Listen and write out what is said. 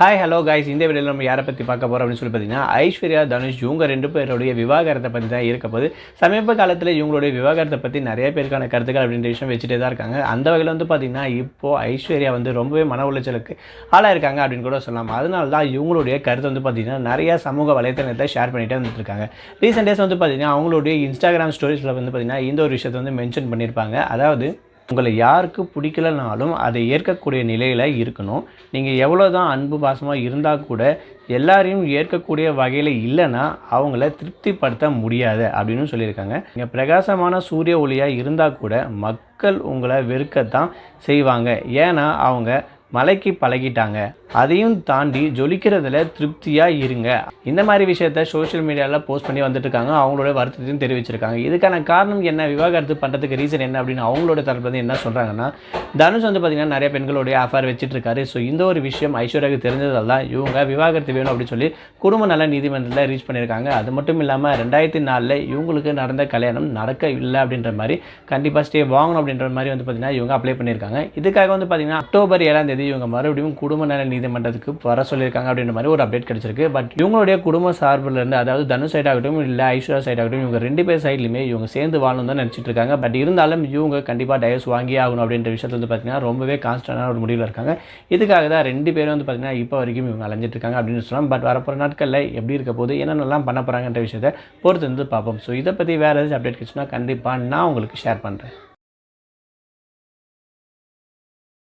Hi hello guys இந்த வீடியோவில் நம்ம யாரை பற்றி பார்க்க போகிறோம் அப்படின்னு சொல்லி பார்த்தீங்கன்னா ஐஸ்வர்யா தனுஷ் இவங்க ரெண்டு பேருடைய விவாகரத்தை பற்றி தான் இருக்க போது சமீப காலத்தில் இவங்களுடைய விவாகரத்தை பற்றி நிறைய பேருக்கான கருத்துக்கள் அப்படின்ற விஷயம் வச்சுட்டே தான் இருக்காங்க. அந்த வகையில் வந்து பார்த்தீங்கன்னா இப்போது ஐஸ்வர்யா வந்து ரொம்பவே மன உளைச்சலுக்கு ஆளாக இருக்காங்க அப்படின்னு கூட சொல்லலாம். அதனால தான் இவங்களுடைய கருத்து வந்து பார்த்தீங்கன்னா நிறையா சமூக வலைத்தளத்தை ஷேர் பண்ணிகிட்டே வந்துட்டுருக்காங்க ரீசெண்டேஸ் ரீசெண்ட் டேஸ் வந்து பார்த்தீங்கன்னா அவங்களுடைய இன்ஸ்டாகிராம் ஸ்டோரிஸில் வந்து பார்த்திங்கன்னா இந்த ஒரு விஷயத்தை வந்து மென்ஷன் பண்ணியிருப்பாங்க. அதாவது உங்களை யாருக்கு பிடிக்கலனாலும் அதை ஏற்கக்கூடிய நிலையில் இருக்கணும். நீங்கள் எவ்வளோ தான் அன்பு பாசமாக இருந்தால் கூட எல்லாரையும் ஏற்கக்கூடிய வகையில் இல்லைன்னா அவங்கள திருப்திப்படுத்த முடியாது அப்படின்னு சொல்லியிருக்காங்க. நீங்கள் பிரகாசமான சூரிய ஒளியாக இருந்தால் கூட மக்கள் உங்களை வெறுக்கத்தான் செய்வாங்க. ஏன்னா அவங்க மலைக்கு பழகிட்டாங்க. அதையும் தாண்டி ஜொலிக்கிறதுல திருப்தியாக இருங்க. இந்த மாதிரி விஷயத்த சோஷியல் மீடியாவில் போஸ்ட் பண்ணி வந்துட்டு இருக்காங்க அவங்களோட வருத்தத்தையும் தெரிவிச்சிருக்காங்க. இதுக்கான காரணம் என்ன? விவாகரத்து பண்ணுறதுக்கு ரீசன் என்ன அப்படின்னு அவங்களோட தரப்புல வந்து என்ன சொல்கிறாங்கன்னா தனுஷ் வந்து பார்த்திங்கன்னா நிறைய பெண்களுடைய அஃபேர் வச்சுட்டு இருக்காரு ஸோ இந்த ஒரு விஷயம் ஐஸ்வர்யாவுக்கு தெரிஞ்சதால் தான் இவங்க விவாகரத்து வேணும் அப்படின்னு சொல்லி குடும்ப நல நீதிமன்றத்தில் ரீச் பண்ணியிருக்காங்க அது மட்டும் இல்லாமல் ரெண்டாயிரத்தி நாலில் இவங்களுக்கு நடந்த கல்யாணம் நடக்க இல்லை அப்படின்ற மாதிரி கண்டிப்பாக ஸ்டே வாங்கணும் அப்படின்ற மாதிரி வந்து பார்த்திங்கன்னா இவங்க அப்ளை பண்ணியிருக்காங்க இதுக்காக வந்து பார்த்திங்கன்னா அக்டோபர் ஏழாம் தேதி இவங்க மறுபடியும் குடும்ப நல நீதிமன்றத்துக்கு வர சொல்லியிருக்காங்க அப்படின்ற மாதிரி ஒரு அப்டேட் கிடைச்சிருக்கு. பட் இவங்களுடைய குடும்ப சார்பில் இருந்து அதாவது தனு சைட் ஆகட்டும் இல்லை ஐஸ்வர்யா சைட் ஆகட்டும் இவங்க ரெண்டு பேர் சைட்லையுமே இவங்க சேர்ந்து வாழணும் தான் நினச்சிட்டு இருக்காங்க. பட் இருந்தாலும் இவங்க கண்டிப்பாக டைவர்ஸ் வாங்கி ஆகணும் அப்படின்ற விஷயத்தில் வந்து பார்த்தீங்கன்னா ரொம்பவே கான்ஸ்டன்டான ஒரு முடிவில் இருக்காங்க. இதுக்காக தான் ரெண்டு பேரும் வந்து பார்த்தீங்கன்னா இப்போ வரைக்கும் இவங்க அலைஞ்சிட்டு இருக்காங்க அப்படின்னு சொல்லலாம். பட் வரப்போகிற நாட்களில் எப்படி இருக்க போது என்னென்னலாம் பண்ண போகிறாங்கன்ற விஷயத்தை பொறுத்து வந்து பார்ப்போம். ஸோ இதை பற்றி வேறு ஏதாச்சும் அப்டேட் கிடச்சுன்னா கண்டிப்பாக நான் உங்களுக்கு ஷேர் பண்ணுறேன்